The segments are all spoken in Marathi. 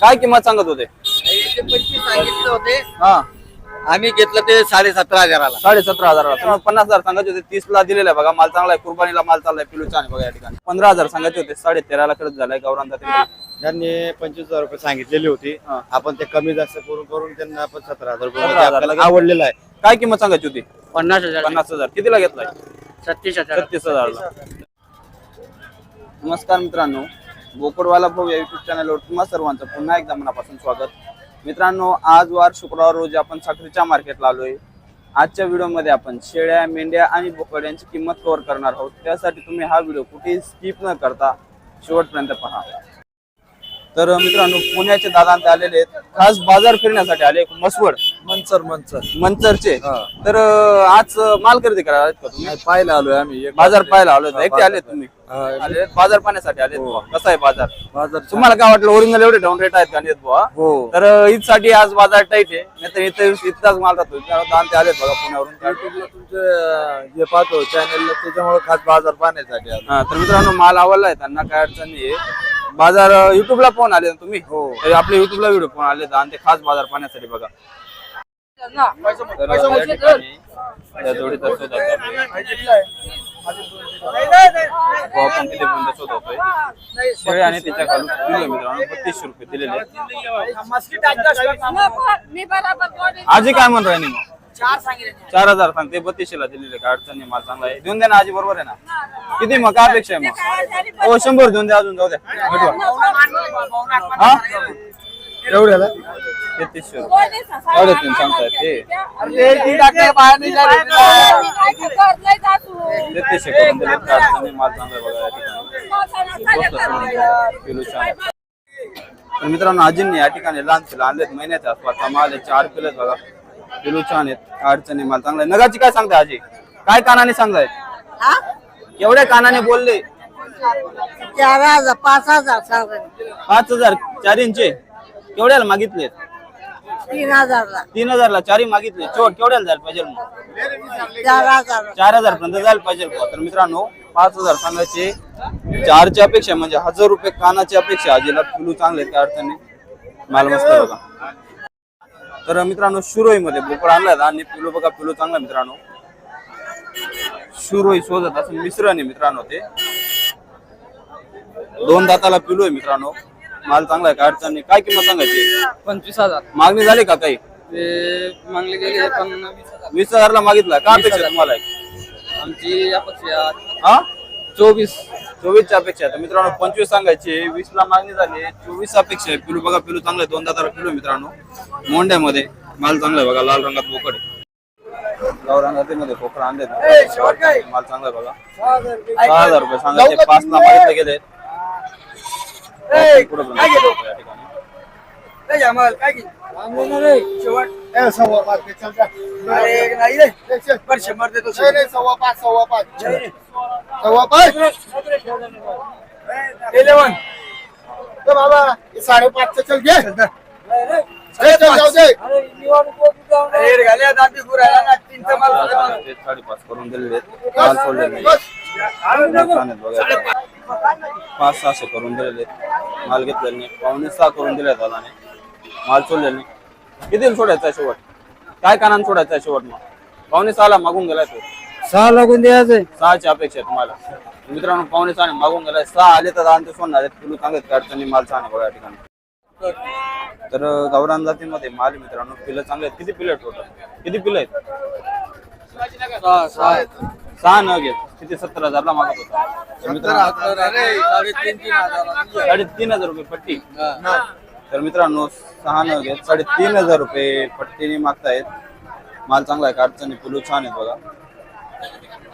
काय किंमत सांगत होते? याचे पंचवीस सांगितले होते. हा. आम्ही घेतलं ते साडे सतरा हजाराला. साडे सतरा हजाराला. तुम्ही पन्नास हजार सांगायचे होते तीस ला दिलेला आहे बघा माल चांगला आहे कुर्बानीला माल चाललाय पिलू छान आहे बघा या ठिकाणी. पंधरा हजार सांगायचे होते साडे तेराला खर्च झालाय गौरांचा त्यांनी पंचवीस हजार रुपये सांगितलेली होती. आपण ते कमी जास्त करून करून त्यांना आपण सतरा हजार रुपये 17,000 आपल्याला लगेच. आवडलेलं आहे. काय किंमत सांगायची होती? पन्नास हजार. पन्नास हजार. कितीला घेतलाय? छत्तीस हजार. छत्तीस हजारला. नमस्कार मित्रांनो. बोकडवाला भाऊ या युट्यूब चॅनलवर तुम्हा सर्वांचं पुन्हा एकदा मनापासून स्वागत. मित्रांनो आज वार शुक्रवार रोजी आपण साखरेच्या मार्केटला आलोय. आजच्या व्हिडिओमध्ये आपण शेळ्या मेंढ्या आणि बोकड यांची किंमत कव्हर करणार आहोत. त्यासाठी तुम्ही हा व्हिडिओ कुठेही स्किप न करता शेवटपर्यंत पहा. तर मित्रांनो पुण्याचे दादा ते आलेले आहेत. खास बाजार फिरण्यासाठी आले मसवड मंचर मंचर मंचरचे तर अं, आज माल खरेदी करायला आलेत का तुम्ही? पाहायला आलोय आम्ही. एक बाजार पाहायला आलो होतो एकटे आले तुम्ही? हा, आले बाजार पाहण्यासाठी आले कसा आहे बाजार? बाजार तुम्हाला काय वाटलं? ओरिजिनल एवढे डाऊन रेट आहेत का नाहीत बुवा? हो. तर ईदसाठी आज बाजार टाईट आहे. नाहीतर इथं इतकाच माल राहतो. दान ते आलेत बघा पुण्यावरून. युट्यूबला तुमचे जे पाहतो. चॅनल त्याच्यामुळे खास बाजार पाहण्यासाठी आलो. हा, तर मित्रांनो माल आवडलाय. त्यांना काय अडचण नाही बाजार युट्यूबला पाहून आले ना तुम्ही? हो. तर आपले युट्यूबला व्हिडिओ पाहून आले आणि ते खास बाजार पाहण्यासाठी बघा. तर. या ठिकाणी त्या जोडीचा शोध आता तो आपण किती शेळी आणि खालून मित्रांनो बत्तीसशे रुपये दिलेले आजी काय म्हणतोय चार हजार सांगते बत्तीसशे ला दिलेले काय अडचण नाही माल चांगला आहे. देऊन द्या ना आजी बरोबर आहे ना? किती मग काय अपेक्षा आहे मग? हो शंभर देऊन द्या अजून जाऊ द्या. भेटवा. हा? एवढ्याला तेहतीसशे रुपये. साडेतीन सांगतायत ते. तेहतीसशे करून दिले काय अडचण नाही माल चांगला आहे बघा या ठिकाणी. स्वस्त सोडून दिलं. किलो छान आहे. तर मित्रांनो आजींनी या ठिकाणी लहान पिलं आणलेत महिन्याच्या आसपासचा माल आहे चार पिलं बघा. पिलू छान आहेत. अडचणी माल चांगला आहे. नगाची काय सांगताय आजी? काय कानाने सांगतायत? एवढ्या कानाने बोलले. चार हजार पाच हजार पाच हजार चार इंचे? केवढ्याला मागितले तीन हजारला. तीन हजारला चारही मागितले. चोट केवढ्याला जायला पाहिजे मग? चार हजार. चार हजार पर्यंत जायला पाहिजे बुवा. तर मित्रांनो पाच हजार सांगायचे. चारच्या अपेक्षा म्हणजे हजार रुपये कानाची अपेक्षा आजीला पिलू चांगले काय अडचण माल मस्त बघा. तर मित्रांनो शिरोई मध्ये बोकड आणलाय आणि पिलू बघा पिलू चांगला मित्रांनो. शिरोई शोधत असं मिश्रण आहे मित्रांनो ते. दोन दाताला पिलू आहे मित्रांनो. माल चांगला आहे काय अडचण नाही. काय किंमत सांगायची? पंचवीस हजार. मागणी झाली का काही? ते मागले गेले पण वीस हजार वीस हजारला मागितला. का अपेक्षा आहे तुम्हाला? आमची अपेक्षा हा? चोवीस चोवीसच्या अपेक्षा आहे. तर मित्रांनो पंचवीस सांगायचे वीस ला मागणी झाली चोवीस अपेक्षा आहे. पिलू बघा पिलू चांगलं आहे. दोन दाताला पिलू मित्रांनो. मोंड्यामध्ये माल चांगला आहे बघा लाल रंगात बोकड लाल रंगात मध्ये कोकरा आणले माल चांगला आहे बघा. सहा हजार रुपये. सांगायचे पाच ला मागितले गेले पुढे. सव्वा पाच नाही, सव्वा पाच सव्वा पाच सव्वा पाच ए बाबा हे चल घे ते साडेपाच करून दिलेले पाच सहाशे करून दिलेले माल घेतलेले पावणे सहा करून दिले त्याला माल सोडलेले नाही. किती सोडायचा आहे शेवट? काय कानान सोडायचा शेवट मग? पावणे सहाला मागून गेलाय तो. सहा लागून द्यायचंय सहाची अपेक्षा आहे तुम्हाला. मित्रांनो पावणे सहा मागून गेलाय. सहा आले तर दान ते सोडणार आहेत. किलो चांगले आहेत, अडचणी माल आहे बघा या ठिकाणी. तर गावरान जातीमध्ये माल मित्रांनो. पिलं चांगले आहेत. किती पिलं आहेत टोटल किती पिलं आहेत? सहा न घेत किती? सत्तर हजारला मागत होता. तर मित्रांनो साडेतीन तीन हजार साडेतीन हजार रुपये पट्टी. तर मित्रांनो सहा न घेत साडेतीन हजार रुपये पट्टीने मागतायत. माल चांगला आहे का अडचणी पिलू छान आहेत बघा.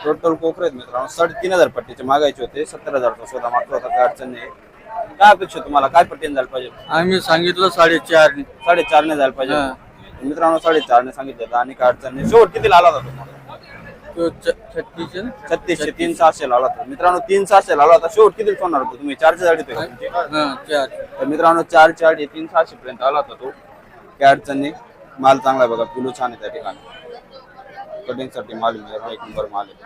टोटल कोकरे आहेत मित्रांनो. साडेतीन हजार पट्टीचे मागायचे होते. सत्तर हजारचा स्वतः मागतो होता काय अडचण नाही. काय अपेक्षा तुम्हाला? काय पट्टीने जायला पाहिजे? आम्ही सांगितलं साडेचार साडेचारने जायला पाहिजे. मित्रांनो साडेचारने सांगितलं होतं आणि काय अडचण नाही. शेवट किती आला होता तुम्हाला? छत्तीस छत्तीसशे तीन सहाशे लावला होता. मित्रांनो तीन सहाशे लावला होता. शेवट किती सोडणार होतो तुम्ही? चारशे साडे चार. तर मित्रांनो चार चार हे तीन सहाशे पर्यंत आला होता तो. काय अडचण माल चांगला आहे बघा. पिलू छान आहे त्या ठिकाणी. कटिंगसाठी माल एक नंबर माल आहे.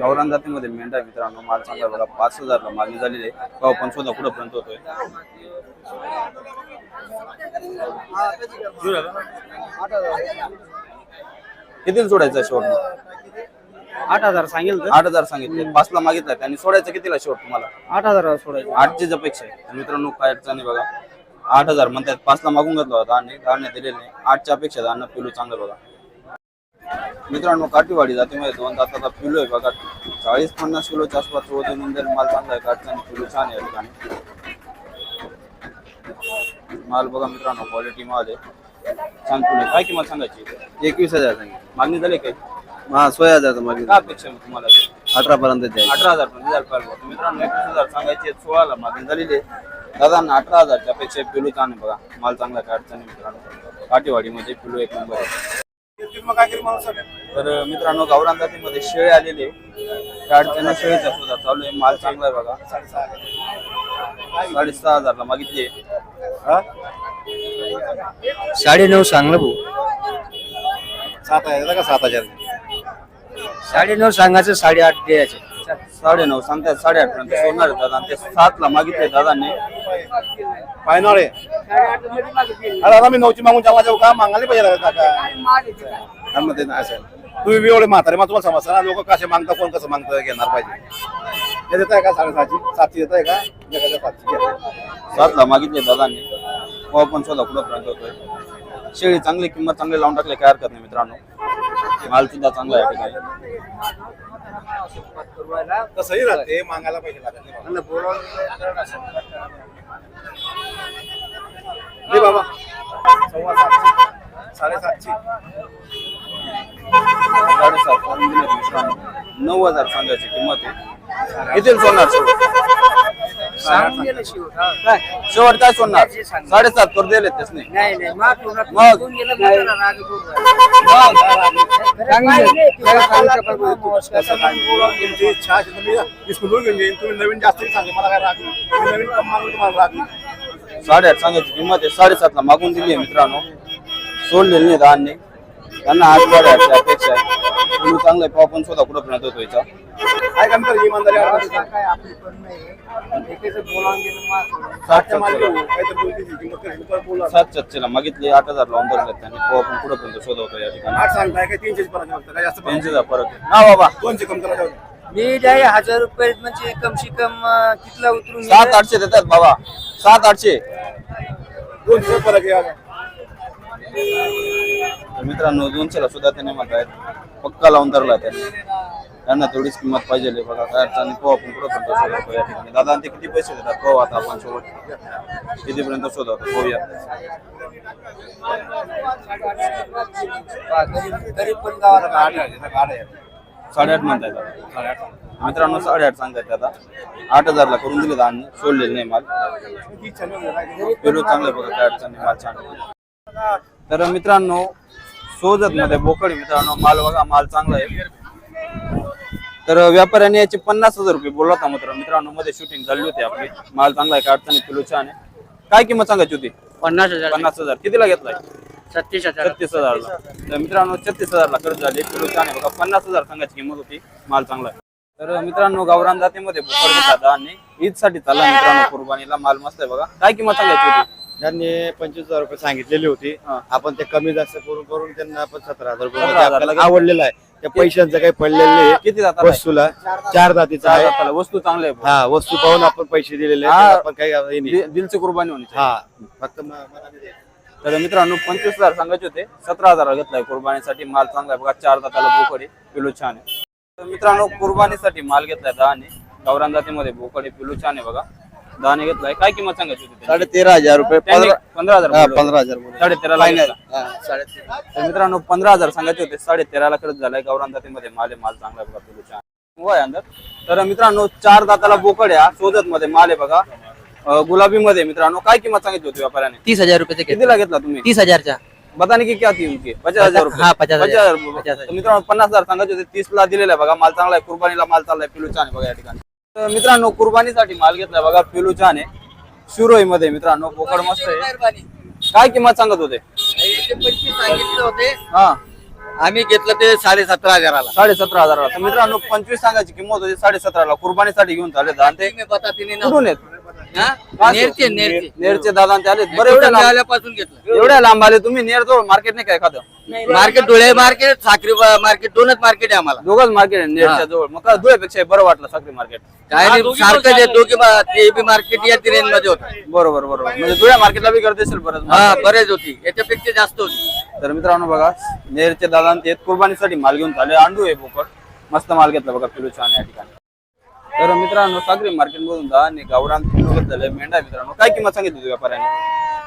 गावरान जातीमध्ये मेंढा मित्रांनो. माल चांगला बघा. पाच हजारला मागणी झालेली आहे. भाव पण सुद्धा पुढे पर्यंत होतोय कितीला सोडायचं शेवट आठ हजार सांगेल आठ हजार सांगितले. पाचला मागितला. त्यांनी सोडायचं कितीला शेवट तुम्हाला? आठ हजार सोडायचं. आठचीच अपेक्षा आहे. तर मित्रांनो काय अडचण बघा. आठ हजार म्हणतात. पाचला मागून घेतला होता आणि धान्य दिलेले नाही. आठच्या अपेक्षा धान्य पिलू चांगलं बघा. मित्रांनो काठीवाडी जातीमध्ये दोन दाताचा पिलू आहे बघा. चाळीस पन्नास किलोच्या आसपास होऊन जाईल. माल चांगला आहे काठचा आणि पिलू छान आहे या ठिकाणी. माल बघा मित्रांनो क्वालिटी माल आहे. पिलू आहे. काय किंमत सांगायची? एकवीस हजार मागणी झाली काही? हा सोळा हजार मागे काय अपेक्षा आहे तुम्हाला? अठरा पर्यंत द्यायचं. अठरा हजार पण हजार पाहिजे. मित्रांनो एकवीस हजार सांगायचे सोळाला मागणी झालेली आहे. दादांना अठरा हजारच्या अपेक्षा पिलू आहे बघा. माल चांगला आहे अडचणी मित्रांनो. काठीवाडीमध्ये पिलू एक नंबर आहे. तर मित्रांनो गावरान जातीमध्ये शेळे आलेले आहे. त्या अडचणी शेळीचा सुद्धा चालू आहे. माल चांगला आहे बघा. साडेसहा हजारला मागितली साडे नऊ सांग ना भाऊ. सात हजार का सात हजार? साडे नऊ सांगायचं साडे आठ द्यायचे. साडे नऊ सांगतात साडेआठ पर्यंत सोडणार दादा. ते सातला मागितले दादांनी. फायनल आहे. अरे आता मी नऊची मागून जेव्हा जाऊ का मागायला पाहिजे काका हा, मग ते नाही असं तुम्ही एवढे म्हातारे मग तुम्हाला समजतं ना लोक कसे मागता कोण कसं मागतं घेणार पाहिजे. हे देत आहे का साडेसातची सातची देत आहे का? एखाद्या पाचची. सातला मागितले दादांनी. हो पण शोधा कुठं पर्यंत होतोय. शेळी चांगली किंमत चांगली लावून टाकली काय हरकत नाही मित्रांनो. माल सुद्धा चांगला आहे ठिकाणी. तसंही राहते मागायला पाहिजे बाबा. सव्वा साडेसात मित्रांनो नऊ हजार सांगायची किंमत आहे. किती सोडणार शेवट काय? शेवट काय सोडणार साडेसात करून दिले तेच नाही नाही नाही. मग? तुमची इच्छा असेल तर मी विस्कटून घेऊन येईन तुम्ही नवीन जास्त सांगे. मला काय राग नाही. नवीन कम मागून तुम्हाला राग नाही. साडेआठ सांगायची किंमत आहे. साडेसातला मागून दिली आहे मित्रांनो. सोडलेली नाही धान्य त्यांना आठ साडेआठची अपेक्षा आहे. तुम्ही चांगलं आहे. पाव पण स्वतः कुठं पर्यंत होतो याचा काय काम कर इमानदारी अडकत नाही. मागे. काहीतरी किंमत करेल. बोला. सात चर्चेला मागितले आठ हजार लावून धरले त्यांनी. पाव पण कुठं पर्यंत शोधवतो या ठिकाणी. आठ सांगताय काय तीनशे पर्यंत फक्त काय जास्त त्यांचे जा फरक आहे ना बाबा. दोनशे कम करा जाऊ दे. मी जाय हजार रुपये म्हणजे कम से कम अं, कितला उतरून सात? आठशे देतात बाबा. सात आठशे. दोनशे फरक आहे आता. तर मित्रांनो दोनशेला सुद्धा त्याने म्हणतायत पक्का लावून धरला त्यांनी. त्यांना तेवढीच किंमत पाहिजे बघा काय अडचण पाहू आपण कुठं पर्यंत या ठिकाणी दादा आणि ते किती पैसे देतात? पाहू आता आपण सोबत. कितीपर्यंत शोधवतो पाहूया. साडेआठ म्हणताय आता. मित्रांनो साडेआठ सांगतायत आता. आठ हजारला करून दिले धान्य सोडलेले नाही माल. आहे. पेरू चांगलं बघा काय अडचण नाही. माल छान तर मित्रांनो सोजत मध्ये बोकडी मित्रांनो माल बघा माल चांगला आहे. तर व्यापाऱ्याने याचे पन्नास हजार रुपये बोलला होता मित्र मित्रांनो मध्ये शूटिंग झाली होती आपली. माल चांगला आहे काय अडचण नाही किलो छान आहे. काय किंमत सांगायची होती? पन्नास हजार. पन्नास हजार. कितीला घेतलाय? छत्तीस हजार. छत्तीस हजारला. तर मित्रांनो छत्तीस हजारला खर्च झाले. किलो छान आहे बघा. पन्नास हजार सांगायची किंमत होती. माल चांगला आहे. तर मित्रांनो गावरान जातीमध्ये बोकड घेतात आणि ईदसाठी चालला मित्रांनो कुर्बानीला. माल मस्त आहे बघा. काय किंमत सांगायची होती? त्यांनी पंचवीस हजार रुपये सांगितलेले होते. आपण ते कमी जास्त करून करून त्यांना आपण सतरा हजार रुपये आपल्याला आवडलेलं आहे. त्या पैशांचं काही पडलेलं नाही. किती जातात आहे? वस्तूला. चार जातीचा आहे. जाताला. वस्तू चांगल्या आहे हा वस्तू पाहून आपण पैसे दिलेले आहेत. हा. आपण काही हे नाही. दि- दिलची कुर्बानी होणी हा. फक्त म- मनाने द्या. तर मित्रांनो पंचवीस हजार सांगायचे होते. सतरा हजार घेतलाय कुर्बानीसाठी. माल चांगला आहे. बघा चार दाताला बोकडी पिलू छान आहे. तर मित्रांनो कुर्बानीसाठी माल घेतलाय दहाने. गावरान जातीमध्ये बोकडी पिलू छान आहे बघा. दहाने घेतलाय काय किंमत सांगायची होती त्यांची? साडे तेरा हजार रुपये त्यांनी पंधरा पंधरा हजार हा, बोलले. पंधरा हजार बोलले. साडे तेराला Final. घेतला. हा, साडे तेरा. तर मित्रांनो पंधरा हजार सांगायचे होते साडे तेराला खर्च झालाय गावरान जातीमध्ये माल आहे माल चांगला आहे बघा छान वय अंदर तर मित्रांनो चार दाताला बोकड आहे सोजत मध्ये माल आहे बघा गुलाबी मध्ये मित्रांनो काय किंमत सांगितली होती व्यापाऱ्याने तीस हजार रुपये कितीला घेतला तुम्ही तीस हजारचा बताने की क्या थी उनकी पचास हजार रुपये हाँ, पचास हजार. हजार पचास रुपये. हजार. तर मित्रांनो पन्नास हजार सांगायचे होते तीस ला दिलेला आहे बघा माल चांगला आहे कुर्बानीला माल चाललाय पिलू छान आहे बघा या ठिकाणी मित्रांनो कुर्बानीसाठी माल घेतलाय बघा पिलू छान आहे. शिरोई मध्ये मित्रांनो बोकड मस्त आहे. काय किंमत सांगत होते? पंचवीस सांगितले होते. हा. आम्ही घेतलं ते साडे सतरा हजाराला. साडे सतरा हजाराला. तर मित्रांनो पंचवीस सांगायची किंमत होती साडे सतराला कुर्बानीसाठी घेऊन चालले आणि ते मी. कुठून हा? नेरचे नेरचे. नेरचे दादा आणि ते आले बरं एवढ्या लांब आल्यापासून घेतलं. एवढ्या लांब आले तुम्ही नेर जवळ मार्केट नाही काय एखादं market Dhule market Sakhri market दोनच मार्केट आहे आम्हाला. दोघंच मार्केट आहे नेरच्या जवळ मग का धुळ्यापेक्षा बरं वाटलं साखरी मार्केट काय नाही, सारखं जे दोघे मा- ते बी मार्केट या रेंजमध्ये होतं. बरोबर बरोबर. म्हणजे धुळ्या मार्केटला बी करत असेल बरं. हा बरेच होती. याच्यापेक्षा जास्त होती. तर मित्रांनो बघा नेरचे दादा आणि ते कुर्बानीसाठी माल घेऊन चालले. अंडू आहे बोकट मस्त माल घेतला बघा किलो छान या ठिकाणी. तर मित्रांनो सागरी मार्केट मधून दहा आणि गावरान घेतलेलं मेंढा मित्रांनो. काय किंमत सांगितली होती व्यापाऱ्याने?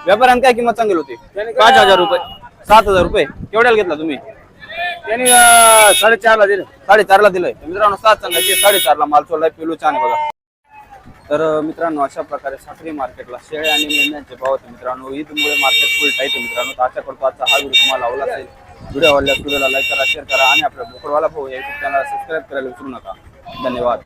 व्यापाऱ्याने काय किंमत सांगितली होती? पाच हजार रुपये. सात हजार रुपये. केवढ्याला घेतला तुम्ही? त्यांनी साडेचारला दिलं. साडेचारला दिलंय. तर मित्रांनो सात सांगायचे साडेचारला माल सोडलाय पिलू छान बघा. तर मित्रांनो अशा प्रकारे साखरी मार्केटला शेळ्या आणि मेंढ्यांचे भाव होते मित्रांनो. ईदमुळे मार्केट फुल टाईट आहे मित्रांनो. तर आशा करतो आजचा हा व्हिडिओ तुम्हाला आवडला असेल. व्हिडिओ आवडल्यास व्हिडिओला लाईक करा शेअर करा आणि आपल्या बोकडवाला भाऊ या युट्यूब चॅनलला सबस्क्राईब करायला विसरू नका. धन्यवाद.